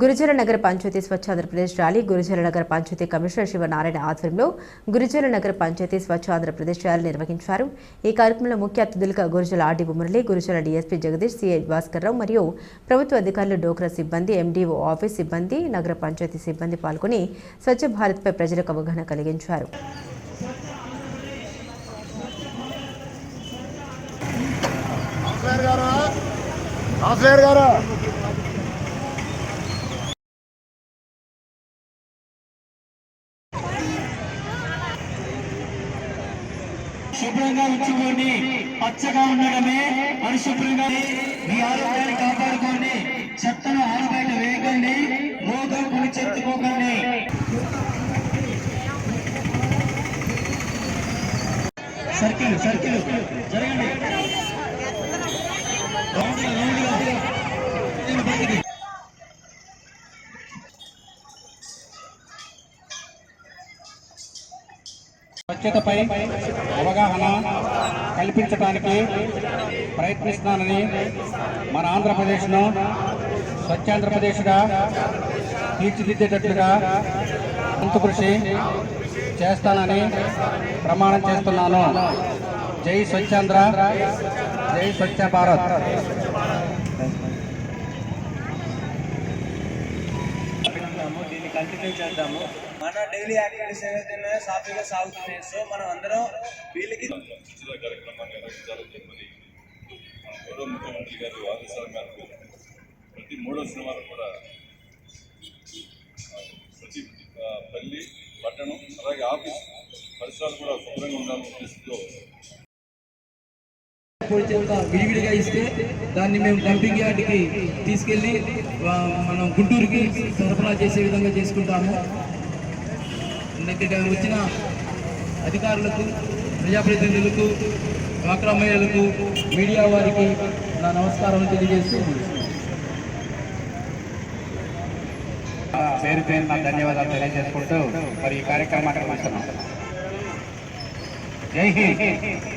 గురుజల నగర పంచాయతీ స్వచ్ఛ ఆంధ్రప్రదేశ్ ర్యాలీ గురుజల నగర పంచాయతీ కమిషనర్ శివనారాయణ ఆధ్వర్యంలో గురుజల నగర పంచాయతీ స్వచ్ఛ ఆంధ్రప్రదేశ్ ర్యాలీ నిర్వహించారు. ఈ కార్యక్రమంలో ముఖ్య అతిథులుగా Gurazala RD Murali Gurazala DSP Jagadish CI Bhaskar Rao మరియు ప్రభుత్వ అధికారులు డోక్రా సిబ్బంది ఎండీఓ ఆఫీస్ సిబ్బంది నగర పంచాయతీ సిబ్బంది పాల్గొని స్వచ్ఛ భారత్పై ప్రజలకు అవగాహన కలిగించారు. గారు? శుభ్రంగా ఉంచుకోండి పచ్చగా ఉండడమే పరిశుభ్రంగా మీ ఆరోగ్యాన్ని కాపాడుకోండి. చెత్తను ఆరుబయట వేయకండి. రోగం కొని చెత్తుకోకండి సర్కిల్ సర్కిల్. జరగండి. స్వచ్ఛతపై అవగాహన కల్పించడానికి ప్రయత్నిస్తున్నానని మన ఆంధ్రప్రదేశ్ను స్వచ్ఛాంధ్రప్రదేశ్గా తీర్చిదిద్దేటట్లుగా వంతు కృషి చేస్తానని ప్రమాణం చేస్తున్నాను. జై స్వచ్ఛాంధ్ర జై స్వచ్ఛ భారత్. దీన్ని కంటిన్యూ చేద్దాము. మన డైలీ యాక్టివిటీస్ ఏవైతే ఉన్నాయో సాఫీగా సాగుతున్నాయి. సో మనం అందరం వీళ్ళకి కార్యక్రమాన్ని నిర్వహించాలని చెప్పని గౌరవ ముఖ్యమంత్రి గారి ఆదేశాల మేరకు ప్రతి మూడో శనివారం కూడా ప్రతి పల్లి పట్టణం అలాగే ఆఫీస్ పరిసరాలు కూడా శుభ్రంగా ఉండాలని ఉద్దేశంతో విడివిడిగా ఇస్తే దాన్ని మేము డంపింగ్ యార్డ్కి తీసుకెళ్ళి మనం గుంటూరుకి సరఫరా చేసే విధంగా చేసుకుంటాము. ఇక్కడ వచ్చిన అధికారులకు ప్రజాప్రతినిధులకు డ్వాక్రా మహిళలకు మీడియా వారికి నా నమస్కారం తెలియజేస్తూ పేరు పేరు నా ధన్యవాదాలు తెలియజేసుకుంటూ మరి ఈ కార్యక్రమానికి జై హింద్.